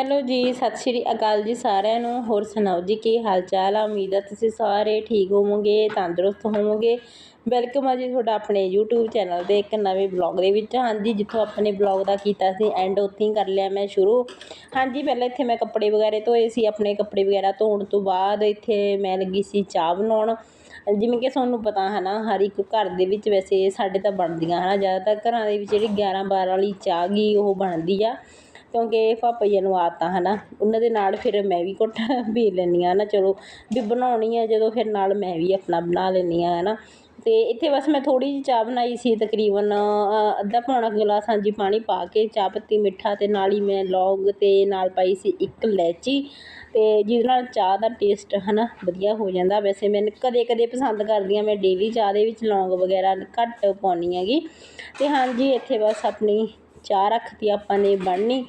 Hello ਜੀ, ਸਤਿ ਸ਼੍ਰੀ ਅਕਾਲ ਜੀ ਸਾਰਿਆਂ ਨੂੰ। ਹੋਰ ਸੁਣਾਓ ਜੀ, ਕੀ ਹਾਲ ਚਾਲ ਆ? ਉਮੀਦ ਆ ਤੁਸੀਂ ਸਾਰੇ ਠੀਕ ਹੋਵੋਗੇ, ਤੰਦਰੁਸਤ ਹੋਵੋਗੇ। ਵੈਲਕਮ ਆ ਜੀ ਤੁਹਾਡਾ ਆਪਣੇ YouTube ਚੈਨਲ ਤੇ ਇੱਕ ਨਵੇਂ ਬਲੌਗ ਦੇ ਵਿੱਚ। ਹਾਂਜੀ, ਜਿੱਥੋਂ ਆਪਣੇ ਬਲੌਗ ਦਾ ਕੀਤਾ ਸੀ ਐਂਡ ਉੱਥੇ ਹੀ ਕਰ ਲਿਆ ਮੈਂ ਸ਼ੁਰੂ। ਹਾਂਜੀ, ਪਹਿਲਾਂ ਇੱਥੇ ਮੈਂ ਕੱਪੜੇ ਵਗੈਰਾ ਧੋਏ ਸੀ, ਆਪਣੇ ਕੱਪੜੇ ਵਗੈਰਾ ਧੋਣ ਤੋਂ ਬਾਅਦ ਇੱਥੇ ਮੈਂ ਲੱਗੀ ਸੀ ਚਾਹ ਬਣਾਉਣ। ਜਿਵੇਂ ਕਿ ਤੁਹਾਨੂੰ ਪਤਾ ਹੈ ਨਾ, ਹਰ ਇੱਕ ਘਰ ਦੇ ਵਿੱਚ ਵੈਸੇ ਸਾਡੇ ਤਾਂ ਬਣਦੀਆਂ ਹੈ ਨਾ, ਜ਼ਿਆਦਾਤਰ ਘਰਾਂ ਦੇ ਵਿੱਚ ਜਿਹੜੀ 11 12 ਵਾਲੀ ਚਾਹ ਗੀ, ਉਹ ਬਣਦੀ ਆ। ਕਿਉਂਕਿ ਪਾਪਾ ਜੀ ਨੂੰ ਆਦਤਾਂ ਆ ਹੈ ਨਾ ਉਹਨਾਂ ਦੇ ਨਾਲ ਫਿਰ ਮੈਂ ਵੀ ਘੁੱਟ ਪੀ ਲੈਂਦੀ ਹਾਂ ਨਾ, ਚਲੋ, ਵੀ ਬਣਾਉਣੀ ਆ, ਜਦੋਂ ਫਿਰ ਨਾਲ ਮੈਂ ਵੀ ਆਪਣਾ ਬਣਾ ਲੈਂਦੀ ਹਾਂ ਹੈ ਨਾ ਅਤੇ ਇੱਥੇ ਬਸ ਮੈਂ ਥੋੜ੍ਹੀ ਜਿਹੀ ਚਾਹ ਬਣਾਈ ਸੀ ਤਕਰੀਬਨ ਅੱਧਾ ਪੌਣਾ ਗਲਾਸ ਹਾਂਜੀ ਪਾਣੀ ਪਾ ਕੇ, ਚਾਹ ਪੱਤੀ ਮਿੱਠਾ ਅਤੇ ਨਾਲ ਹੀ ਮੈਂ ਲੌਂਗ ਅਤੇ ਨਾਲ ਪਾਈ ਸੀ ਇੱਕ ਇਲਾਇਚੀ। ਅਤੇ ਜਿਹਦੇ ਨਾਲ ਚਾਹ ਦਾ ਟੇਸਟ ਹੈ ਨਾ ਵਧੀਆ ਹੋ ਜਾਂਦਾ। ਵੈਸੇ ਮੈਂ ਕਦੇ ਕਦੇ ਪਸੰਦ ਕਰਦੀ ਹਾਂ, ਮੈਂ ਡੇਲੀ ਚਾਹ ਦੇ ਵਿੱਚ ਲੌਂਗ ਵਗੈਰਾ ਘੱਟ ਪਾਉਂਦੀ ਹੈਗੀ। ਅਤੇ ਹਾਂਜੀ, ਇੱਥੇ ਬਸ ਆਪਣੀ ਚਾਹ ਰੱਖਤੀ, ਆਪਾਂ ਨੇ ਬਣਨੀ।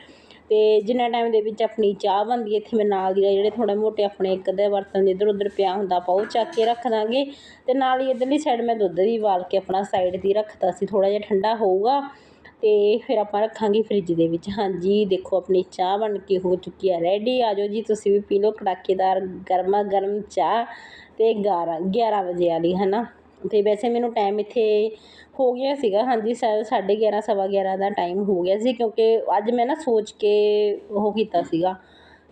ਅਤੇ ਜਿੰਨਾ ਟਾਈਮ ਦੇ ਵਿੱਚ ਆਪਣੀ ਚਾਹ ਬਣਦੀ ਹੈ, ਇੱਥੇ ਮੈਂ ਨਾਲ ਦੀ ਨਾਲ ਜਿਹੜੇ ਥੋੜ੍ਹੇ ਮੋਟੇ ਆਪਣੇ ਇੱਕ ਅੱਧੇ ਬਰਤਨ ਇੱਧਰ ਉੱਧਰ ਪਿਆ ਹੁੰਦਾ, ਆਪਾਂ ਉਹ ਚੱਕ ਕੇ ਰੱਖ ਦਾਂਗੇ। ਅਤੇ ਨਾਲ ਹੀ ਇੱਧਰਲੀ ਸਾਈਡ ਮੈਂ ਦੁੱਧ ਵੀ ਉਬਾਲ ਕੇ ਆਪਣਾ ਸਾਈਡ 'ਤੇ ਰੱਖਤਾ ਸੀ, ਥੋੜ੍ਹਾ ਜਿਹਾ ਠੰਡਾ ਹੋਊਗਾ। ਅਤੇ ਫਿਰ ਆਪਾਂ ਰੱਖਾਂਗੇ ਫਰਿੱਜ ਦੇ ਵਿੱਚ। ਹਾਂਜੀ, ਦੇਖੋ ਆਪਣੀ ਚਾਹ ਬਣ ਕੇ ਹੋ ਚੁੱਕੀ ਹੈ ਰੈਡੀ ਆ ਜਾਓ ਜੀ, ਤੁਸੀਂ ਵੀ ਪੀ ਲਓ, ਕੜਾਕੇਦਾਰ ਗਰਮਾ ਗਰਮ ਚਾਹ ਅਤੇ ਗਿਆਰਾਂ ਗਿਆਰਾਂ ਵਜੇ ਵਾਲੀ ਹੈ ਨਾ ਅਤੇ ਵੈਸੇ ਮੈਨੂੰ ਟਾਈਮ ਇੱਥੇ ਹੋ ਗਿਆ ਸੀਗਾ, ਹਾਂਜੀ ਸਾ- ਸਾਢੇ ਗਿਆਰਾਂ, ਸਵਾ ਗਿਆਰਾਂ ਦਾ ਟਾਈਮ ਹੋ ਗਿਆ ਸੀ ਕਿਉਂਕਿ ਅੱਜ ਮੈਂ ਨਾ ਸੋਚ ਕੇ ਉਹ ਕੀਤਾ ਸੀਗਾ।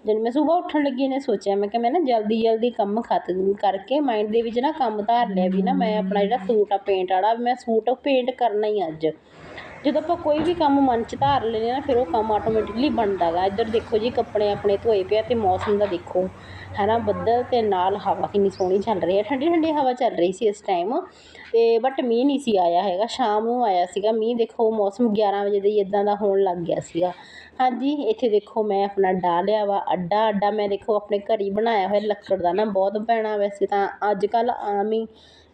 ਜਦ ਮੈਂ ਸਵੇਰ ਉੱਠਣ ਲੱਗੀ ਨੇ ਸੋਚਿਆ, ਮੈਂ ਕਿ ਮੈਂ ਨਾ ਜਲਦੀ ਜਲਦੀ ਕੰਮ ਖਤਮ ਕਰਕੇ ਮਾਇੰਡ ਦੇ ਵਿੱਚ ਨਾ ਕੰਮ ਧਾਰ ਲਿਆ ਵੀ ਨਾ ਮੈਂ ਆਪਣਾ ਜਿਹੜਾ ਸੂਟ ਆ ਪੇਂਟ ਵਾਲਾ, ਮੈਂ ਸੂਟ ਪੇਂਟ ਕਰਨਾ ਹੀ ਅੱਜ। ਜਦੋਂ ਆਪਾਂ ਕੋਈ ਵੀ ਕੰਮ ਮਨ 'ਚ ਧਾਰ ਲੈਂਦੇ ਹਾਂ ਨਾ, ਫਿਰ ਉਹ ਕੰਮ ਆਟੋਮੈਟਿਕਲੀ ਬਣਦਾ ਗਾ। ਇੱਧਰ ਦੇਖੋ ਜੀ, ਕੱਪੜੇ ਆਪਣੇ ਧੋਏ ਪਏ ਆ ਅਤੇ ਮੌਸਮ ਦਾ ਦੇਖੋ। ਹੈ ਨਾ ਬੱਦਲ ਅਤੇ ਨਾਲ ਹਵਾ ਕਿੰਨੀ ਸੋਹਣੀ ਚੱਲ ਰਹੀ ਹੈ। ਠੰਡੀ ਠੰਡੀ ਹਵਾ ਚੱਲ ਰਹੀ ਸੀ ਇਸ ਟਾਈਮ ਅਤੇ ਬਟ ਮੀਂਹ ਨਹੀਂ ਸੀ ਆਇਆ ਹੈਗਾ। ਸ਼ਾਮ ਨੂੰ ਆਇਆ ਸੀਗਾ। ਮੀਂਹ ਦੇਖੋ, ਮੌਸਮ 11 ਵਜੇ ਦੇ ਹੀ ਇੱਦਾਂ ਦਾ ਹੋਣ ਲੱਗ ਗਿਆ ਸੀਗਾ। ਹਾਂਜੀ, ਇੱਥੇ ਦੇਖੋ ਮੈਂ ਆਪਣਾ ਡਾਹ ਲਿਆ ਵਾ। ਅੱਡਾ ਅੱਡਾ ਮੈਂ ਦੇਖੋ ਆਪਣੇ ਘਰ ਹੀ ਬਣਾਇਆ ਹੋਇਆ। ਲੱਕੜ ਦਾ ਨਾ ਬਹੁਤ ਭੈਣਾ ਵੈਸੇ ਤਾਂ ਅੱਜ ਕੱਲ੍ਹ ਆਮ ਹੀ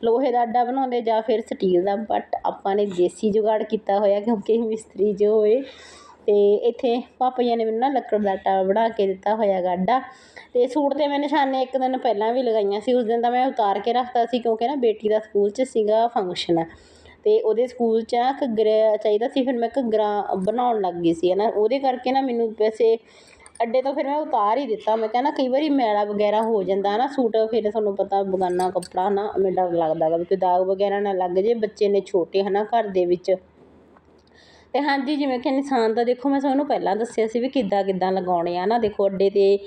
ਲੋਹੇ ਦਾ ਅੱਡਾ ਬਣਾਉਂਦੇ ਜਾਂ ਫਿਰ ਸਟੀਲ ਦਾ ਬਟ ਆਪਾਂ ਨੇ ਦੇਸੀ ਜੁਗਾੜ ਕੀਤਾ ਹੋਇਆ ਕਿਉਂਕਿ ਮਿਸਤਰੀ ਜੋ ਹੋਏ। ਅਤੇ ਇੱਥੇ ਪਾਪਾ ਜੀ ਨੇ ਮੈਨੂੰ ਨਾ ਲੱਕੜ ਦਾ ਆਟਾ ਬਣਾ ਕੇ ਦਿੱਤਾ ਹੋਇਆ ਗਾ ਅੱਡਾ। ਅਤੇ ਸੂਟ 'ਤੇ ਮੈਂ ਨਿਸ਼ਾਨੇ ਇੱਕ ਦਿਨ ਪਹਿਲਾਂ ਵੀ ਲਗਾਈਆਂ ਸੀ, ਉਸ ਦਿਨ ਤਾਂ ਮੈਂ ਉਤਾਰ ਕੇ ਰੱਖਤਾ ਸੀ ਕਿਉਂਕਿ ਨਾ ਬੇਟੀ ਦਾ ਸਕੂਲ 'ਚ ਸੀਗਾ ਫੰਕਸ਼ਨ ਅਤੇ ਉਹਦੇ ਸਕੂਲ 'ਚ ਨਾ ਘੱਗਰਾ ਚਾਹੀਦਾ ਸੀ, ਫਿਰ ਮੈਂ ਘੱਗਰਾ ਬਣਾਉਣ ਲੱਗ ਗਈ ਸੀ ਹੈ ਨਾ ਉਹਦੇ ਕਰਕੇ ਨਾ ਮੈਨੂੰ ਵੈਸੇ ਅੱਡੇ ਤੋਂ ਫਿਰ ਮੈਂ ਉਤਾਰ ਹੀ ਦਿੱਤਾ। ਮੈਂ ਕਿਹਾ ਨਾ ਕਈ ਵਾਰੀ ਮੈਲਾ ਵਗੈਰਾ ਹੋ ਜਾਂਦਾ ਨਾ, ਸੂਟ ਫਿਰ ਤੁਹਾਨੂੰ ਪਤਾ ਬਗਾਨਾ ਕੱਪੜਾ ਨਾ, ਮੈਨੂੰ ਡਰ ਲੱਗਦਾ ਗਾ ਵੀ ਕੋਈ ਦਾਗ ਵਗੈਰਾ ਨਾ ਲੱਗ ਜੇ ਬੱਚੇ ਨੇ ਛੋਟੇ ਹੈ ਨਾ ਘਰ ਦੇ ਵਿੱਚ। ਅਤੇ ਹਾਂਜੀ, ਜਿਵੇਂ ਕਿ ਨਿਸ਼ਾਨ ਦਾ ਦੇਖੋ, ਮੈਂ ਤੁਹਾਨੂੰ ਪਹਿਲਾਂ ਦੱਸਿਆ ਸੀ ਵੀ ਕਿੱਦਾਂ ਕਿੱਦਾਂ ਲਗਾਉਣੇ ਆ ਨਾ। ਦੇਖੋ, ਅੱਡੇ 'ਤੇ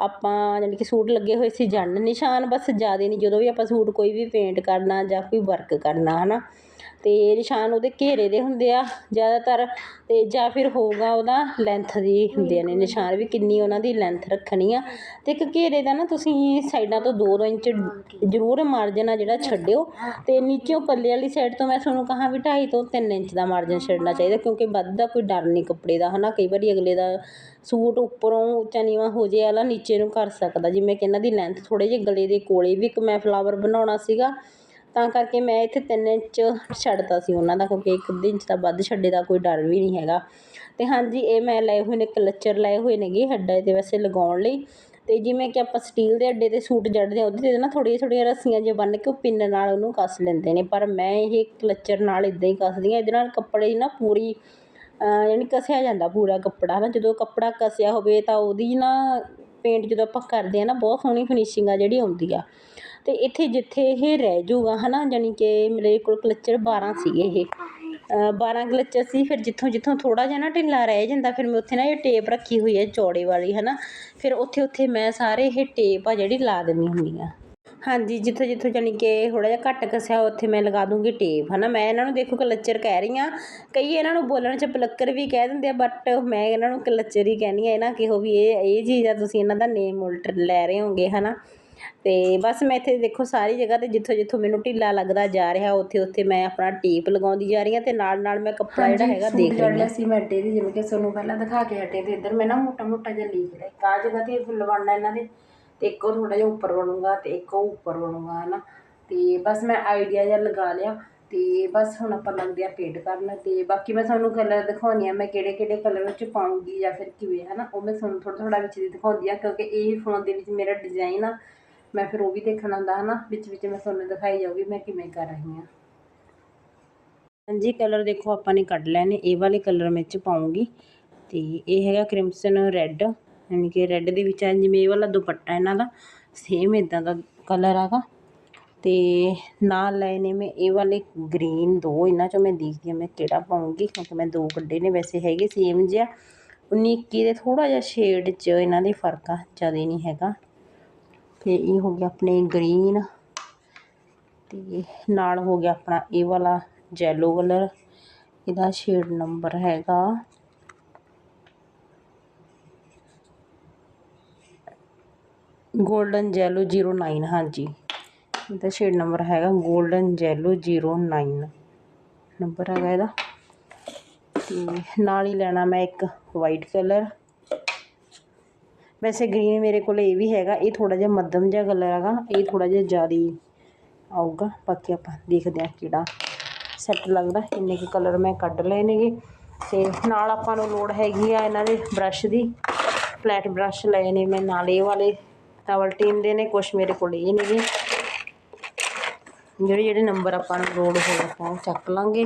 ਆਪਾਂ ਜਾਣੀ ਕਿ ਸੂਟ ਲੱਗੇ ਹੋਏ ਸੀ ਜੰਡ ਨਿਸ਼ਾਨ, ਬਸ ਜ਼ਿਆਦਾ ਨਹੀਂ ਜਦੋਂ ਵੀ ਆਪਾਂ ਸੂਟ ਕੋਈ ਵੀ ਪੇਂਟ ਕਰਨਾ ਜਾਂ ਕੋਈ ਵਰਕ ਕਰਨਾ ਹੈ ਨਾ ਅਤੇ ਨਿਸ਼ਾਨ ਉਹਦੇ ਘੇਰੇ ਦੇ ਹੁੰਦੇ ਆ ਜ਼ਿਆਦਾਤਰ ਅਤੇ ਜਾਂ ਫਿਰ ਹੋਊਗਾ ਉਹਦਾ ਲੈਂਥ ਦੀ ਹੁੰਦੇ ਨੇ ਨਿਸ਼ਾਨ ਵੀ ਕਿੰਨੀ ਉਹਨਾਂ ਦੀ ਲੈਂਥ ਰੱਖਣੀ ਆ। ਅਤੇ ਇੱਕ ਘੇਰੇ ਦਾ ਨਾ ਤੁਸੀਂ ਸਾਈਡਾਂ ਤੋਂ ਦੋ ਦੋ ਇੰਚ ਜ਼ਰੂਰ ਮਾਰਜਨ ਆ ਜਿਹੜਾ ਛੱਡਿਓ ਅਤੇ ਨੀਚੇੋਂ ਪੱਲੇ ਵਾਲੀ ਸਾਈਡ ਤੋਂ ਮੈਂ ਤੁਹਾਨੂੰ ਕਹਾਂ ਵੀ ਢਾਈ ਤੋਂ ਤਿੰਨ ਇੰਚ ਦਾ ਮਾਰਜਨ ਛੱਡਣਾ ਚਾਹੀਦਾ ਕਿਉਂਕਿ ਵੱਧ ਦਾ ਕੋਈ ਡਰ ਨਹੀਂ ਕੱਪੜੇ ਦਾ ਹੈ ਨਾ ਕਈ ਵਾਰੀ ਅਗਲੇ ਦਾ ਸੂਟ ਉੱਪਰੋਂ ਉੱਚਾ ਨੀਵਾਂ ਹੋ ਜੇ ਵਾਲਾ ਨੀਚੇ ਨੂੰ ਕਰ ਸਕਦਾ। ਜਿਵੇਂ ਕਿ ਇਹਨਾਂ ਦੀ ਲੈਂਥ ਥੋੜ੍ਹੇ ਜਿਹੇ ਗਲੇ ਦੇ ਕੋਲੇ ਵੀ ਇੱਕ ਮੈਂ ਫਲਾਵਰ ਬਣਾਉਣਾ ਸੀਗਾ ਤਾਂ ਕਰਕੇ ਮੈਂ ਇੱਥੇ ਤਿੰਨ ਇੰਚ ਛੱਡਤਾ ਸੀ ਉਹਨਾਂ ਦਾ, ਕਿਉਂਕਿ ਇੱਕ ਅੱਧੇ ਇੰਚ ਦਾ ਵੱਧ ਛੱਡੇ ਦਾ ਕੋਈ ਡਰ ਵੀ ਨਹੀਂ ਹੈਗਾ। ਅਤੇ ਹਾਂਜੀ, ਇਹ ਮੈਂ ਲਏ ਹੋਏ ਨੇ, ਕਲੱਚਰ ਲਏ ਹੋਏ ਨੇਗੇ ਹੱਡਾਂ 'ਤੇ ਵੈਸੇ ਲਗਾਉਣ ਲਈ। ਅਤੇ ਜਿਵੇਂ ਕਿ ਆਪਾਂ ਸਟੀਲ ਦੇ ਅੱਡੇ 'ਤੇ ਸੂਟ ਜੜਦੇ ਹਾਂ, ਉਹਦੇ 'ਤੇ ਨਾ ਥੋੜ੍ਹੀਆਂ ਥੋੜ੍ਹੀਆਂ ਰੱਸੀਆਂ ਜਿਹੀਆਂ ਬੰਨ੍ਹ ਕੇ ਉਹ ਪਿੰਨ ਨਾਲ ਉਹਨੂੰ ਕੱਸ ਲੈਂਦੇ ਨੇ। ਪਰ ਮੈਂ ਇਹ ਕਲੱਚਰ ਨਾਲ ਇੱਦਾਂ ਹੀ ਕੱਸਦੀ ਹਾਂ, ਇਹਦੇ ਨਾਲ ਕੱਪੜੇ ਦੀ ਨਾ ਪੂਰੀ ਯਾਨੀ ਕੱਸਿਆ ਜਾਂਦਾ ਪੂਰਾ ਕੱਪੜਾ ਨਾ। ਜਦੋਂ ਕੱਪੜਾ ਕੱਸਿਆ ਹੋਵੇ ਤਾਂ ਉਹਦੀ ਨਾ ਪੇਂਟ ਜਦੋਂ ਆਪਾਂ ਕਰਦੇ ਹਾਂ ਨਾ, ਬਹੁਤ ਸੋਹਣੀ ਫਿਨਿਸ਼ਿੰਗ ਆ ਜਿਹੜੀ ਆਉਂਦੀ ਆ। ਅਤੇ ਇੱਥੇ ਜਿੱਥੇ ਇਹ ਰਹਿ ਜੂਗਾ ਹੈ ਨਾ ਜਾਣੀ ਕਿ ਮੇਰੇ ਕੋਲ ਕਲੱਚਰ 12 ਸੀਗੇ ਇਹ। 12 ਕਲੱਚਰ ਸੀ, ਫਿਰ ਜਿੱਥੋਂ ਜਿੱਥੋਂ ਥੋੜ੍ਹਾ ਜਿਹਾ ਨਾ ਢਿੱਲਾ ਰਹਿ ਜਾਂਦਾ, ਫਿਰ ਮੈਂ ਉੱਥੇ ਨਾ ਇਹ ਟੇਪ ਰੱਖੀ ਹੋਈ ਹੈ ਚੌੜੇ ਵਾਲੀ ਹੈ ਨਾ ਫਿਰ ਉੱਥੇ ਉੱਥੇ ਮੈਂ ਸਾਰੇ ਇਹ ਟੇਪ ਆ ਜਿਹੜੀ ਲਾ ਦਿੰਦੀ ਹੁੰਦੀ ਆ ਹਾਂਜੀ, ਜਿੱਥੋਂ ਜਿੱਥੋਂ ਜਾਣੀ ਕਿ ਥੋੜ੍ਹਾ ਜਿਹਾ ਘੱਟ ਕਸਿਆ, ਉੱਥੇ ਮੈਂ ਲਗਾ ਦੂੰਗੀ ਟੇਪ ਹੈ ਨਾ ਮੈਂ ਇਹਨਾਂ ਨੂੰ ਦੇਖੋ ਕਲੱਚਰ ਕਹਿ ਰਹੀ ਹਾਂ। ਕਈ ਇਹਨਾਂ ਨੂੰ ਬੋਲਣ 'ਚ ਪਲੱਕਰ ਵੀ ਕਹਿ ਦਿੰਦੇ ਆ ਬਟ ਮੈਂ ਇਹਨਾਂ ਨੂੰ ਕਲੱਚਰ ਹੀ ਕਹਿੰਦੀ ਆ ਇਹਨਾਂ ਕਿਹੋ ਵੀ ਇਹ ਇਹ ਚੀਜ਼ ਆ, ਤੁਸੀਂ ਇਹਨਾਂ ਦਾ ਨੇਮ ਉਲਟ ਲੈ ਰਹੇ ਹੋਗੇ ਹੈ ਅਤੇ ਬਸ ਮੈਂ ਇੱਥੇ ਦੇਖੋ ਸਾਰੀ ਜਗ੍ਹਾ 'ਤੇ ਜਿੱਥੋਂ ਜਿੱਥੋਂ ਮੈਨੂੰ ਢਿੱਲਾ ਲੱਗਦਾ ਜਾ ਰਿਹਾ ਉੱਥੇ ਉੱਥੇ ਮੈਂ ਆਪਣਾ ਟੇਪ ਲਗਾਉਂਦੀ ਜਾ ਰਹੀ ਹਾਂ ਅਤੇ ਨਾਲ ਨਾਲ ਮੈਂ ਕੱਪੜਾ ਜਿਹੜਾ ਹੈਗਾ ਦੇਖ ਰਹੀ ਹਾਂ। ਸੀ ਮੈਂ ਅੱਡੇ ਦੀ ਜਿਵੇਂ ਕਿ ਤੁਹਾਨੂੰ ਪਹਿਲਾਂ ਦਿਖਾ ਕੇ ਹਟੇ ਤੇ ਇੱਧਰ ਮੈਂ ਨਾ ਮੋਟਾ ਮੋਟਾ ਜਿਹਾ ਲਿਖ ਲਿਆ ਇੱਕ ਆਹ ਜਗ੍ਹਾ ਤੇ ਫੁੱਲ ਬਣਨਾ ਇਹਨਾਂ ਦੇ ਤੇ ਇੱਕ ਉਹ ਥੋੜਾ ਜਿਹਾ ਉੱਪਰ ਬਣੂਗਾ ਤੇ ਇੱਕ ਉਹ ਉੱਪਰ ਬਣੂਗਾ ਹਨਾ? ਤੇ ਬਸ ਮੈਂ ਆਈਡੀਆ ਜਿਹਾ ਲਗਾ ਲਿਆ ਤੇ ਬਸ ਹੁਣ ਆਪਾਂ ਲੱਗਦੇ ਆ ਪੇਂਟ ਕਰਨ ਤੇ ਬਾਕੀ ਮੈਂ ਤੁਹਾਨੂੰ ਕਲਰ ਦਿਖਾਉਣੀ ਆ ਮੈਂ ਕਿਹੜੇ ਕਿਹੜੇ ਕਲਰ ਵਿੱਚ ਪਾਉਂਗੀ ਜਾਂ ਫਿਰ ਕਿਵੇਂ ਹਨਾ? ਉਹ ਮੈਂ ਤੁਹਾਨੂੰ ਥੋੜਾ ਥੋੜਾ ਵਿੱਚ ਦੀ ਦਿਖਾਉਂਦੀ ਆ ਕਿਉਂਕਿ ਇਹ ਫੋਨ ਦੇ ਵਿੱਚ ਮੇਰਾ ਡਿਜ਼ਾਈਨ ਆ ਮੈਂ ਫਿਰ ਉਹ ਵੀ ਦੇਖਣਾ ਹੁੰਦਾ ਹਨਾ, ਵਿੱਚ ਵਿੱਚ ਮੈਂ ਤੁਹਾਨੂੰ ਦਿਖਾਈ ਜਾਊਗੀ ਮੈਂ ਕਿਵੇਂ ਕਰ ਰਹੀ ਹਾਂ। ਹਾਂਜੀ ਕਲਰ ਦੇਖੋ ਆਪਾਂ ਨੇ ਕੱਢ ਲੈਣੇ, ਇਹ ਵਾਲੇ ਕਲਰ ਮੈਂ ਚ ਪਾਉਂਗੀ ਅਤੇ ਇਹ ਹੈਗਾ ਕ੍ਰਿਮਸਨ ਰੈੱਡ ਯਾਨੀ ਕਿ ਰੈੱਡ ਦੇ ਵਿੱਚ ਆ ਜਿਵੇਂ ਇਹ ਵਾਲਾ ਦੁਪੱਟਾ ਇਹਨਾਂ ਦਾ ਸੇਮ ਇਦਾਂ ਦਾ ਕਲਰ ਹੈਗਾ। ਤੇ ਨਾਲ ਲਏ ਨੇ ਮੈਂ ਇਹ ਵਾਲੇ ਗ੍ਰੀਨ ਦੋ, ਇਹਨਾਂ ਚੋਂ ਮੈਂ ਦੇਖਦੀ ਹਾਂ ਮੈਂ ਕਿਹੜਾ ਪਾਉਂਗੀ ਕਿਉਂਕਿ ਮੈਂ ਦੋ ਕੱਢੇ ਨੇ, ਵੈਸੇ ਹੈਗੇ ਸੇਮ ਜਿਹਾ। 19 21 ਦੇ ਥੋੜਾ ਜਿਹਾ ਸ਼ੇਡ 'ਚ ਇਹਨਾਂ ਦੇ ਫ਼ਰਕ ਆ, ਜ਼ਿਆਦਾ ਨਹੀਂ ਹੈਗਾ। ਤੇ ਇਹ ਹੋ ਗਿਆ ਆਪਣੇ ਗ੍ਰੀਨ ਤੇ ਨਾਲ ਹੋ ਗਿਆ ਆਪਣਾ ਇਹ ਵਾਲਾ ਜੈਲੋ ਕਲਰ ਇਹਦਾ ਸ਼ੇਡ ਨੰਬਰ ਹੈਗਾ। ਗੋਲਡਨ ਜੈਲੋ 09 ਹਾਂਜੀ। ਇਹਦਾ ਸ਼ੇਡ ਨੰਬਰ ਹੈਗਾ ਗੋਲਡਨ ਜੈਲੋ 09 ਨੰਬਰ ਹੈਗਾ ਇਹਦਾ। ਤੇ ਨਾਲ ਹੀ ਲੈਣਾ ਮੈਂ ਇੱਕ ਵਾਈਟ ਕਲਰ ਵੈਸੇ ਗ੍ਰੀਨ ਮੇਰੇ ਕੋਲ ਇਹ ਵੀ ਹੈਗਾ, ਇਹ ਥੋੜਾ ਜਿਹਾ ਮੱਧਮ ਜਿਹਾ ਕਲਰ ਹੈਗਾ, ਇਹ ਥੋੜਾ ਜਿਹਾ ਜ਼ਿਆਦਾ ਆਊਗਾ, ਬਾਕੀ ਆਪਾਂ ਦੇਖਦੇ ਹਾਂ ਕਿਹੜਾ ਸੈੱਟ ਲੱਗਦਾ, ਇੰਨੇ ਕੁ ਕਲਰ ਮੈਂ ਕੱਢ ਲਏ ਨੇਗੇ। ਤੇ ਨਾਲ ਆਪਾਂ ਨੂੰ ਲੋੜ ਹੈਗੀ ਆ ਇਹਨਾਂ ਦੇ ਬ੍ਰਸ਼ ਦੀ ਫਲੈਟ ਬ੍ਰਸ਼ ਲਏ ਨੇ ਮੈਂ, ਨਾਲ ਇਹ ਵਾਲੇ ਡਬਲ ਟੀਮ ਦੇ ਨੇ, ਕੁਛ ਮੇਰੇ ਕੋਲ ਇਹ ਨੇਗੇ। ਜਿਹੜੇ ਜਿਹੜੇ ਨੰਬਰ ਆਪਾਂ ਨੂੰ ਲੋੜ ਹੋਏ ਆਪਾਂ ਉਹ ਚੱਕ ਲਾਂਗੇ।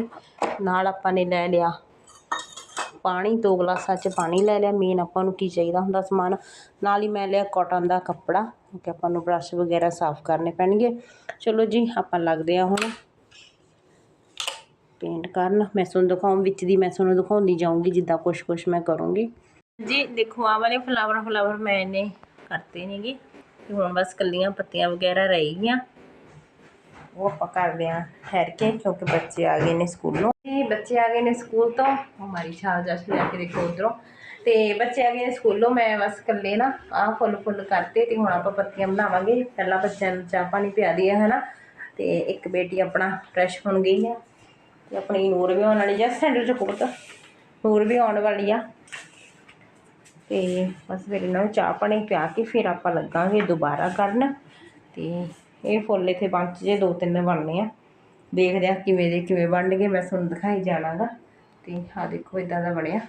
ਨਾਲ ਆਪਾਂ ਨੇ ਲੈ ਲਿਆ ਪਾਣੀ, ਦੋ ਗਲਾਸਾਂ 'ਚ ਪਾਣੀ ਲੈ ਲਿਆ। ਮੇਨ ਆਪਾਂ ਨੂੰ ਕੀ ਚਾਹੀਦਾ ਹੁੰਦਾ ਸਮਾਨ? ਨਾਲ ਹੀ ਮੈਂ ਲਿਆ ਕਾਟਨ ਦਾ ਕੱਪੜਾ, ਕਿਉਂਕਿ ਆਪਾਂ ਨੂੰ ਬ੍ਰਸ਼ ਵਗੈਰਾ ਸਾਫ਼ ਕਰਨੇ ਪੈਣਗੇ। ਚਲੋ ਜੀ, ਆਪਾਂ ਲੱਗਦੇ ਆ ਹੁਣ। ਪੇਂਟ ਕਰਨ। ਮੈਂ ਤੁਹਾਨੂੰ ਦਿਖਾਉਂ, ਵਿੱਚ ਦੀ ਮੈਂ ਤੁਹਾਨੂੰ ਦਿਖਾਉਂਦੀ ਜਾਊਂਗੀ, ਜਿੱਦਾਂ ਕੁਛ ਕੁਛ ਮੈਂ ਕਰੂੰਗੀ। ਜੀ, ਦੇਖੋ ਆ ਵਾਲੇ ਫਲਾਵਰ ਫਲਾਵਰ ਮੈਂ ਇਹਨੇ ਕਰਤੇ ਨੇਗੇ ਹੁਣ ਬਸ ਕੱਲੀਆਂ ਪੱਤੀਆਂ ਵਗੈਰਾ ਰਹਿ ਗਈਆਂ। ਉਹ ਆਪਾਂ ਕਰਦੇ ਆ ਠਹਿਰ ਕੇ, ਕਿਉਂਕਿ ਬੱਚੇ ਆ ਗਏ ਨੇ ਸਕੂਲੋਂ। ਇਹ ਬੱਚੇ ਆ ਗਏ ਨੇ ਸਕੂਲ ਤੋਂ। ਹਮਾਰੀ ਛਾਲ ਜਸ਼ ਲੈ ਕੇ ਦੇਖੋ ਉਧਰੋਂ। ਤੇ ਬੱਚੇ ਆ ਗਏ ਨੇ ਸਕੂਲੋਂ, ਮੈਂ ਬਸ ਇਕੱਲੇ ਨਾ ਆਹ ਫੁੱਲ ਫੁੱਲ ਕਰਤੇ ਤੇ ਹੁਣ ਆਪਾਂ ਪੱਤੀਆਂ ਬਣਾਵਾਂਗੇ। ਪਹਿਲਾਂ ਬੱਚਿਆਂ ਨੂੰ ਚਾਹ ਪਾਣੀ ਪਿਆ ਦਿਆ ਹਨਾ? ਤੇ ਇੱਕ ਬੇਟੀ ਆਪਣਾ ਫਰੈਸ਼ ਹੋਣ ਗਈ ਹੈ ਤੇ ਆਪਣੀ ਨੂਰ ਵੀ ਆਉਣ ਵਾਲੀ ਜਾਂ ਸੈਂਡਲ ਚ ਪੁੱਤ ਨੂਰ ਵੀ ਆਉਣ ਵਾਲੀ ਆ। ਤੇ ਬਸ ਫਿਰ ਇਹਨਾਂ ਨੂੰ ਚਾਹ ਪਾਣੀ ਪਿਆ ਕੇ ਫਿਰ ਆਪਾਂ ਲੱਗਾਂਗੇ ਦੁਬਾਰਾ ਕਰਨ। ਤੇ ਇਹ ਫੁੱਲ ਇੱਥੇ ਪੰਜ ਜੇ ਦੋ ਤਿੰਨ ਬਣਨੇ ਆ। ਦੇਖਦੇ ਆ ਕਿਵੇਂ ਦੇ ਕਿਵੇਂ ਬਣਨਗੇ, ਮੈਂ ਤੁਹਾਨੂੰ ਦਿਖਾਈ ਜਾਣਾਗਾ। ਤੇ ਆਹ ਦੇਖੋ ਇਦਾਂ ਦਾ ਬਣਿਆ।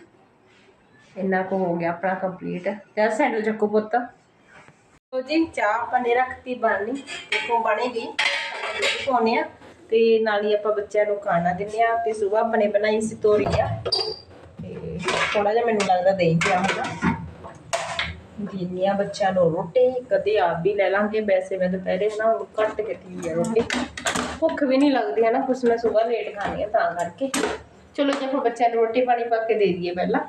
ਇੰਨਾ ਕੁ ਹੋ ਗਿਆ ਆਪਣਾ ਕੰਪਲੀਟ ਤੇ ਸੈਂਡਲ ਚੱਕੋ ਪੁੱਤ। ਲੋ ਜੀ, ਚਾਹ ਆਪਾਂ ਨੇ ਰੱਖਤੀ ਬਣਨੀ। ਦੇਖੋ ਬਣੇਗੀ ਪਾਉਣੇ ਆ ਤੇ ਨਾਲ ਹੀ ਆਪਾਂ ਬੱਚਿਆਂ ਨੂੰ ਖਾਣਾ ਦਿੰਦੇ ਆ। ਤੇ ਸਵੇਰ ਬਣੇ ਬਣਾਈ ਸੀ ਤੋਰੀ ਆ ਤੇ ਥੋੜਾ ਜਿਹਾ ਮੈਨੂੰ ਲੱਗਦਾ ਦੇ ਗਿਆ ਹੁੰਦਾ ਦਿੰਨੀਆਂ ਬੱਚਿਆਂ ਨੂੰ ਰੋਟੀ ਕਦੇ ਆਪ ਵੀ ਲੈ ਲਾਂਗੇ, ਵੈਸੇ ਮੈਂ ਦੁਪਹਿਰੇ ਨਾ ਹੁਣ ਘੱਟ ਕੀਤੀ ਹੈ ਰੋਟੀ। ਭੁੱਖ ਵੀ ਨਹੀਂ ਲੱਗਦੀ ਹੈ ਨਾ, ਕੁਛ ਮੈਂ ਸਵੇਰ ਲੇਟ ਖਾਣੀ ਆ ਤਾਂ ਕਰਕੇ। ਚਲੋ ਜੇ, ਆਪਾਂ ਬੱਚਿਆਂ ਨੂੰ ਰੋਟੀ ਪਾਣੀ ਪਾ ਕੇ ਦੇ ਦਈਏ ਪਹਿਲਾਂ।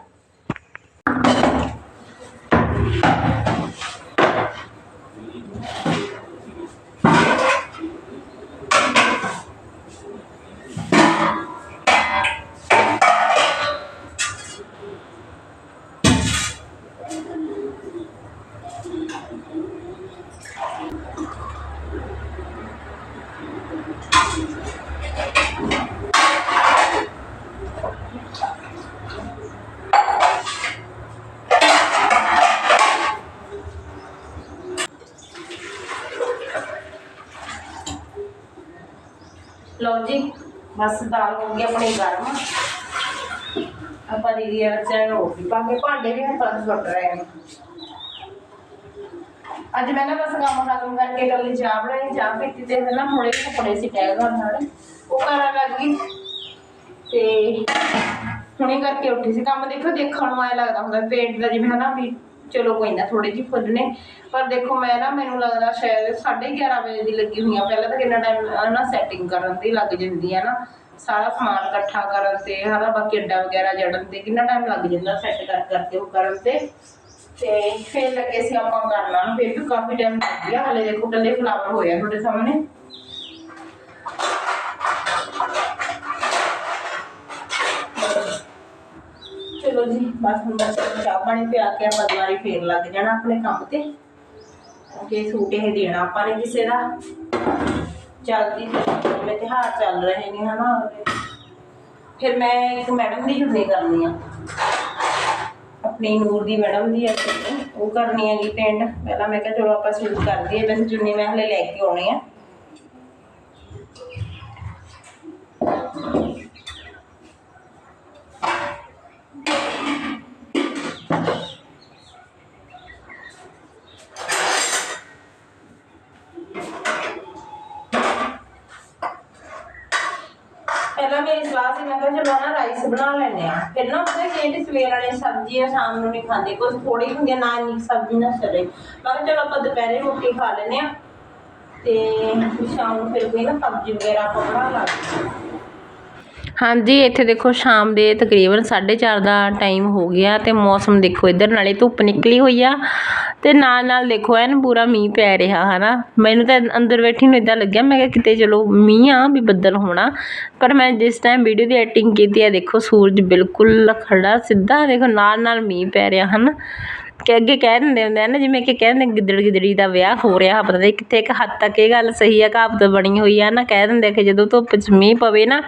ਦਾਲ ਹੋ ਗਈ ਆਪਣੀ ਗਰਮ। ਆਪਾਂ ਦੀਦੀ ਬੱਚਿਆਂ ਨੂੰ ਰੋਟੀ ਪਾ ਭਾਂਡੇ ਵੀ ਹੱਥਾਂ 'ਚ ਸੁੱਟ ਰਹੇ ਨੇ। ਅੱਜ ਮੈਂ ਨਾ ਬਸ ਕੰਮ ਖਤਮ ਕਰਕੇ ਕੱਲੀ ਚਾਹ ਬਣਾਈ, ਚਾਹ ਪੀਤੀ ਤੇ ਪਹਿਲਾਂ ਥੋੜੇ ਕੱਪੜੇ ਸੀ ਟੈਗ ਕਰਨ ਵਾਲੇ ਉਹ ਕਰਨ ਲੱਗ ਗਈ। ਤੇ ਹੁਣੇ ਕਰਕੇ ਉੱਠੀ ਸੀ। ਕੰਮ ਦੇਖੋ, ਦੇਖਣ ਨੂੰ ਆਇਆ ਲੱਗਦਾ ਹੁੰਦਾ ਪੇਂਟ ਦਾ ਜਿਵੇਂ ਹਨਾ ਵੀ ਚਲੋ ਕੋਈ ਨਾ ਥੋੜੇ ਜਿਹੀ ਫੁੱਲਨੇ ਪਰ ਦੇਖੋ, ਮੈਂ ਨਾ, ਮੈਨੂੰ ਲੱਗਦਾ ਸ਼ਾਇਦ 11:30 ਵਜੇ ਦੀ ਲੱਗੀ ਹੋਈਆਂ ਪਹਿਲਾਂ ਤਾਂ ਕਿੰਨਾ ਟਾਈਮ ਨਾ ਸੈਟਿੰਗ ਕਰਨ ਦੀ ਲੱਗ ਜਾਂਦੀ ਹੈ ਨਾ। ਸਾਰਾ ਸਮਾਨ ਇਕੱਠਾ ਕਰਨ ਤੇ, ਹਨਾ, ਬਾਕੀ ਅੱਡਾ ਵਗੈਰਾ ਜੜਨ ਤੇ, ਕਿੰਨਾ ਟਾਈਮ ਲੱਗ ਜਾਂਦਾ ਸੈੱਟ ਕਰ, ਕਰਕੇ ਉਹ ਕਰਨ ਤੇ। ਤੇ ਫਿਰ ਲੱਗੇ ਸੀ ਆਪਾਂ ਕਰਨਾ ਫਿਰ ਵੀ ਕਾਫੀ ਟਾਈਮ ਲੱਗ ਗਿਆ। ਹਲੇ ਦੇਖੋ ਕੱਲੇ ਫਲਾਵਰ ਹੋਇਆ ਤੁਹਾਡੇ ਸਾਹਮਣੇ। ਚਲੋ ਜੀ, ਬਸ ਹੁਣ ਬੱਚਿਆਂ ਚਾਹ ਪਾਣੀ ਪਿਆ ਕੇ ਆਪਾਂ ਦੁਬਾਰੇ ਫੇਰ ਲੱਗ ਜਾਣਾ ਆਪਣੇ ਕੰਮ ਤੇ। ਕਿਉਂਕਿ ਸੂਟ ਇਹ ਦੇਣਾ ਆਪਾਂ ਨੇ ਕਿਸੇ ਦਾ। ਚੱਲਦੀ ਜਿਵੇਂ ਤਿਉਹਾਰ ਚੱਲ ਰਹੇ ਨੇ, ਹਨਾ। ਫਿਰ ਮੈਂ ਇੱਕ ਮੈਡਮ ਦੀ ਜੁੜਨੀ ਕਰਨੀ ਆ। ਆਪਣੀ ਨੂਰ ਦੀ ਮੈਡਮ ਦੀ ਆ, ਉਹ ਕਰਨੀ ਹੈਗੀ ਪਿੰਡ। ਪਹਿਲਾਂ ਮੈਂ ਕਿਹਾ, ਚਲੋ ਆਪਾਂ ਸ਼ੁਰੂ ਕਰਦੇ ਦਈਏ। ਵੈਸੇ ਚੁੰਨੀ ਮੈਂ ਹਲੇ ਲੈ ਕੇ ਆਉਣੀ ਆ। ਪਹਿਲਾਂ ਮੇਰੀ ਸਲਾਹ ਸੀ, ਮੈਂ ਕਿਹਾ ਚਲੋ ਨਾ ਰਾਈਸ ਬਣਾ ਲੈਂਦੇ ਆ ਫਿਰ ਨਾ ਉਹਦੇ ਕੀ ਜਿਹੜੀ ਸਵੇਰ ਵਾਲੀ ਸਬਜ਼ੀ ਆ ਸ਼ਾਮ ਨੂੰ ਨਹੀਂ ਖਾਂਦੇ ਕੁਝ ਥੋੜੀ ਹੁੰਦੀ ਆ, ਨਾ ਇੰਨੀ ਸਬਜ਼ੀ ਨਾ ਚਲੇ। ਮੈਂ ਕਿਹਾ ਚਲੋ ਆਪਾਂ ਦੁਪਹਿਰੇ ਰੋਟੀ ਖਾ ਲੈਂਦੇ ਆ ਤੇ ਸ਼ਾਮ ਨੂੰ ਫਿਰ ਕੋਈ ਨਾ ਸਬਜ਼ੀ ਵਗੈਰਾ ਆਪਾਂ ਬਣਾ ਲਾਂਗੇ। ਹਾਂਜੀ, ਇੱਥੇ ਦੇਖੋ ਸ਼ਾਮ ਦੇ ਤਕਰੀਬਨ 4:30 ਦਾ ਟਾਈਮ ਹੋ ਗਿਆ ਤੇ ਮੌਸਮ ਦੇਖੋ ਇੱਧਰ ਨਾਲੇ ਧੁੱਪ ਨਿਕਲੀ ਹੋਈ ਆ ਤੇ ਨਾਲ ਨਾਲ ਦੇਖੋ ਐਨ ਪੂਰਾ ਮੀਂਹ ਪੈ ਰਿਹਾ, ਹਨਾ। ਮੈਨੂੰ ਤਾਂ ਅੰਦਰ ਬੈਠੀ ਨੂੰ ਇਦਾਂ ਲੱਗਿਆ, ਮੈਂ ਕਿਹਾ ਕਿਤੇ ਚਲੋ ਮੀਂਹ ਆ ਵੀ ਬੱਦਲ ਹੋਣਾ। ਪਰ ਮੈਂ ਜਿਸ ਟਾਈਮ ਵੀਡੀਓ ਦੀ ਐਡਿਟਿੰਗ ਕੀਤੀ ਆ, ਦੇਖੋ ਸੂਰਜ ਬਿਲਕੁਲ ਖੜਾ ਸਿੱਧਾ, ਦੇਖੋ ਨਾਲ ਨਾਲ ਮੀਂਹ ਪੈ ਰਿਹਾ, ਹਨ। ਕਿ ਅੱਗੇ ਕਹਿ ਦਿੰਦੇ ਹੁੰਦੇ ਆ ਨਾ, ਜਿਵੇਂ ਕਿ ਕਹਿੰਦੇ ਗਿੱਦੜ ਗਿੱਦੜੀ ਦਾ ਵਿਆਹ ਹੋ ਰਿਹਾ, ਪਤਾ ਨਹੀਂ ਕਿੱਥੇ ਇੱਕ ਹੱਦ ਤੱਕ ਇਹ ਗੱਲ ਸਹੀ ਆ, ਕਹਾਵਤ ਬਣੀ ਹੋਈ ਆ, ਨਾ ਕਹਿ ਦਿੰਦੇ ਕਿ ਜਦੋਂ ਧੁੱਪ 'ਚ ਮੀਂਹ ਪਵੇ ਨਾ,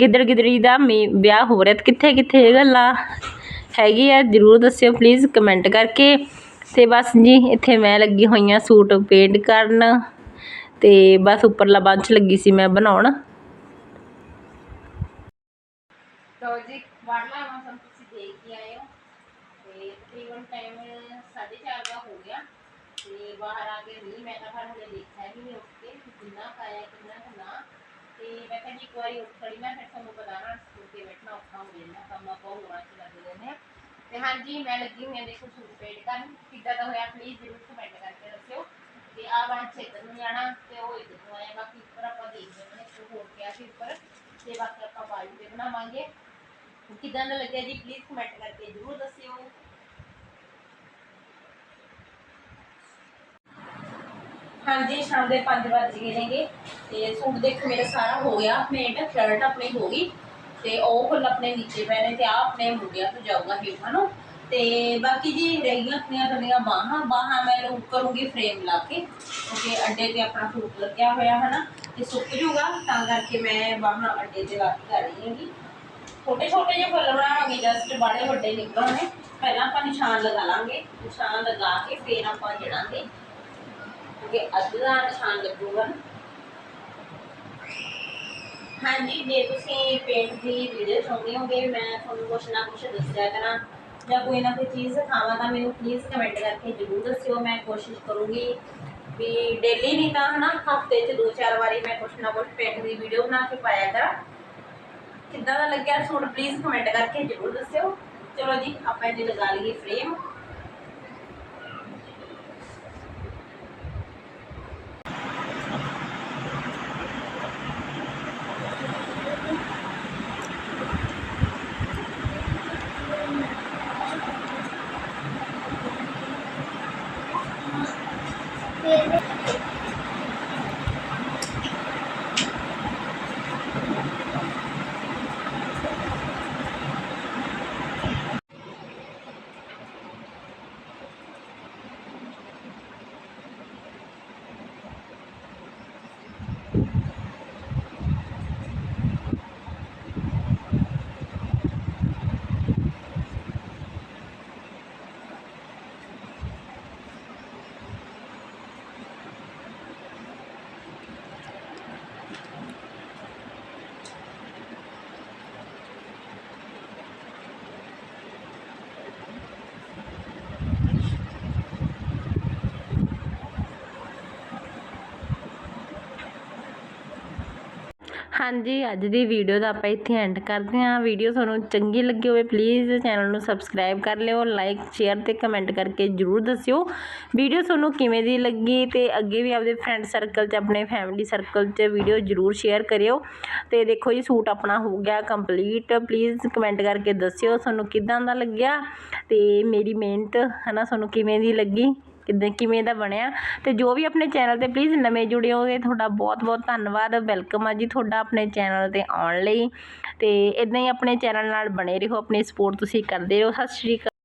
ਗਿੱਦੜ ਗਿੱਦੜੀ ਦਾ ਮੀਂਹ ਵਿਆਹ ਹੋ ਰਿਹਾ, ਤੇ ਕਿੱਥੇ ਕਿੱਥੇ ਇਹ ਗੱਲਾਂ ਹੈਗੀ ਆ, ਜਰੂਰ ਦੱਸਿਓ ਪਲੀਜ਼ ਕਮੈਂਟ ਕਰਕੇ, ਤੇ ਬਸ ਜੀ, ਇੱਥੇ ਮੈਂ ਲੱਗੀ ਹੋਈ ਆ ਸੂਟ ਪੇਂਟ ਕਰਨ, ਤੇ ਬਸ ਉੱਪਰਲਾ ਬੰਚ ਲੱਗੀ ਸੀ ਮੈਂ ਬਣਾਉਣ। ਲੋ ਜੀ ਵਾੜਲਾ ਮੌਸਮ ਤੁਸੀਂ ਦੇਖ ਕੇ ਆਏ ਹੋ ਤੇ ਤਕਰੀਬਨ ਟਾਈਮ 4:30 ਦਾ ਹੋ ਗਿਆ ਤੇ ਬਾਹਰ ਆ ਕੇ ਨਹੀਂ ਮੈਂ ਤਾਂ ਫਿਰ ਹਲੇ ਦੇਖਿਆ ਵੀ ਨਹੀਂ ਉੱਠ ਕੇ ਕਿ ਕਿੰਨਾ ਪਾਇਆ ਕਿੰਨਾ ਕੁ ਨਾ ਤੇ ਮੈਂ ਕਿਹਾ ਜੀ ਇੱਕ ਵਾਰੀ ਉੱਠ ਖੜੀ ਨਾ ਫਿਰ ਤੁਹਾਨੂੰ ਪਤਾ ਨਾ ਸਕੂਲ ਤੇ ਤੇ ਹਾਂਜੀ, ਮੈਂ ਲੱਗੀ ਹੋਈ ਹਾਂ, ਦੇਖੋ ਸੂਟ ਪੇਂਟ ਕਰਨ। ਕਿੱਦਾਂ ਦਾ ਹੋਇਆ ਪਲੀਜ਼ ਜ਼ਰੂਰ ਕਮੈਂਟ ਕਰਕੇ ਦੱਸਿਓ। ਤੇ ਆ ਬਣ ਇੱਧਰ ਨੂੰ ਜਾਣਾ ਤੇ ਉਹ ਇੱਧਰ ਨੂੰ ਆਇਆ ਬਾਕੀ ਉੱਪਰ ਆਪਾਂ ਦੇਖਦੇ ਹਾਂ ਇੱਕ ਹੋਰ ਪਿਆ ਸੀ ਉੱਪਰ। ਤੇ ਬਾਕੀ ਆਪਾਂ ਬਾਜੂ ਤੇ ਬਣਾਵਾਂਗੇ। ਕਿੱਦਾਂ ਦਾ ਲੱਗਿਆ ਜੀ ਪਲੀਜ਼ ਕਮੈਂਟ ਕਰਕੇ ਜ਼ਰੂਰ ਦੱਸਿਓ। ਹਾਂਜੀ, ਸ਼ਾਮ ਦੇ 5 ਵੱਜ ਗਏ ਨੇਗੇ। ਤੇ ਸੂਟ ਦੇਖ, ਮੇਰਾ ਸਾਰਾ ਹੋ ਗਿਆ। ਪੇਂਟ ਸ਼ਰਟ ਆਪਣੀ ਹੋ ਗਈ। ਤੇ ਉਹ ਫੁੱਲ ਆਪਣੇ ਨੀਚੇ ਪੈ ਨੇ ਤੇ ਆ ਆਪਣੇ ਮੁੰਡਿਆਂ ਤੋਂ ਜਾਊਗਾ ਹੇਠਾਂ ਨੂੰ ਤੇ ਬਾਕੀ ਜੀ ਰਹਿ ਗਈਆਂ ਆਪਣੀਆਂ ਤੁਹਾਡੀਆਂ ਬਾਹਾਂ। ਬਾਹਾਂ ਮੈਂ ਲੂਪ ਕਰੂੰਗੀ ਫਰੇਮ ਲਾ ਕੇ, ਕਿਉਂਕਿ ਅੱਡੇ ਤੇ ਆਪਣਾ ਸੂਟ ਲੱਗਿਆ ਹੋਇਆ ਹੈ ਨਾ ਤੇ ਸੁੱਕ ਜੂਗਾ, ਤਾਂ ਕਰਕੇ ਮੈਂ ਬਾਹਾਂ ਅੱਡੇ ਤੇ ਲਾ ਕੇ ਕਰ ਰਹੀ ਹੈਗੀ। ਛੋਟੇ ਛੋਟੇ ਜਿਹੇ ਫੁੱਲ ਬਣਾਵਾਂਗੇ ਜਸਟ ਬਾੜੇ ਵੱਡੇ ਨਿਕਲਣੇ ਪਹਿਲਾਂ ਆਪਾਂ ਨਿਸ਼ਾਨ ਲਗਾ ਲਾਂਗੇ। ਨਿਸ਼ਾਨ ਲਗਾ ਕੇ ਫੇਰ ਆਪਾਂ ਜੜਾਂਗੇ। ਕਿਉਂਕਿ ਅੱਧ ਦਾ ਨਿਸ਼ਾਨ ਲੱਗੂਗਾ। ਨਾ। ਹਾਂਜੀ, ਜੇ ਤੁਸੀਂ ਪੇਂਟ ਦੀ ਵੀਡੀਓ ਚਾਹੁੰਦੇ ਹੋਗੇ, ਮੈਂ ਤੁਹਾਨੂੰ ਕੁਛ ਨਾ ਕੁਛ ਦੱਸਿਆ ਕਰਾਂ। ਜਾਂ ਕੋਈ ਨਾ ਕੋਈ ਚੀਜ਼ ਸਿਖਾਵਾਂ, ਤਾਂ ਮੈਨੂੰ ਪਲੀਜ਼ ਕਮੈਂਟ ਕਰਕੇ ਜ਼ਰੂਰ ਦੱਸਿਓ। ਮੈਂ ਕੋਸ਼ਿਸ਼ ਕਰੂੰਗੀ ਵੀ ਡੇਲੀ ਨਹੀਂ ਤਾਂ, ਹਨਾ, ਹਫ਼ਤੇ 'ਚ ਦੋ ਚਾਰ ਵਾਰੀ ਮੈਂ ਕੁਛ ਨਾ ਕੁਛ ਪੇਂਟ ਦੀ ਵੀਡੀਓ ਬਣਾ ਕੇ ਪਾਇਆ ਕਰਾਂ। ਕਿੱਦਾਂ ਦਾ ਲੱਗਿਆ? ਸੂਟ ਪਲੀਜ਼ ਕਮੈਂਟ ਕਰਕੇ ਜ਼ਰੂਰ ਦੱਸਿਓ। ਚਲੋ ਜੀ, ਆਪਾਂ ਇਹਦੇ ਲਗਾ ਲਈਏ ਫਰੇਮ ਹਾਂਜੀ, ਅੱਜ ਦੀ ਵੀਡੀਓ ਦਾ ਆਪਾਂ ਇੱਥੇ ਐਂਡ ਕਰਦੇ ਹਾਂ। ਵੀਡੀਓ ਤੁਹਾਨੂੰ ਚੰਗੀ ਲੱਗੀ ਹੋਵੇ ਪਲੀਜ਼ ਚੈਨਲ ਨੂੰ ਸਬਸਕ੍ਰਾਈਬ ਕਰ ਲਿਓ ਲਾਈਕ ਸ਼ੇਅਰ ਤੇ ਕਮੈਂਟ ਕਰਕੇ ਜਰੂਰ ਦੱਸਿਓ। ਵੀਡੀਓ ਤੁਹਾਨੂੰ ਕਿਵੇਂ ਦੀ ਲੱਗੀ ਤੇ ਅੱਗੇ ਵੀ ਆਪਦੇ ਫਰੈਂਡ ਸਰਕਲ 'ਚ, ਆਪਣੇ ਫੈਮਿਲੀ ਸਰਕਲ 'ਚ ਵੀਡੀਓ ਜਰੂਰ ਸ਼ੇਅਰ ਕਰਿਓ। ਤੇ ਦੇਖੋ ਜੀ, ਸੂਟ ਆਪਣਾ ਹੋ ਗਿਆ ਕੰਪਲੀਟ ਪਲੀਜ਼ ਕਮੈਂਟ ਕਰਕੇ ਦੱਸਿਓ, ਤੁਹਾਨੂੰ ਕਿਦਾਂ ਦਾ ਲੱਗਿਆ? ਤੇ ਮੇਰੀ ਮਿਹਨਤ, ਹਨਾ, ਤੁਹਾਨੂੰ ਕਿਵੇਂ ਦੀ ਲੱਗੀ? ਕਿੱਦਾਂ, ਕਿਵੇਂ ਦਾ ਬਣਿਆ। ਤੇ ਜੋ ਵੀ ਆਪਣੇ ਚੈਨਲ ਤੇ ਪਲੀਜ਼ ਨਵੇਂ ਜੁੜੇ ਹੋਗੇ, ਤੁਹਾਡਾ ਬਹੁਤ ਬਹੁਤ ਧੰਨਵਾਦ। ਵੈਲਕਮ ਆ ਜੀ ਤੁਹਾਡਾ ਆਪਣੇ ਚੈਨਲ ਤੇ ਆਉਣ ਲਈ। ਤੇ ਇਦਾਂ ਹੀ ਆਪਣੇ ਚੈਨਲ ਨਾਲ ਬਣੇ ਰਹੋ, ਆਪਣੀ ਸਪੋਰਟ ਤੁਸੀਂ ਕਰਦੇ ਰਹੋ। ਸਤਿ ਸ਼੍ਰੀ ਅਕਾਲ।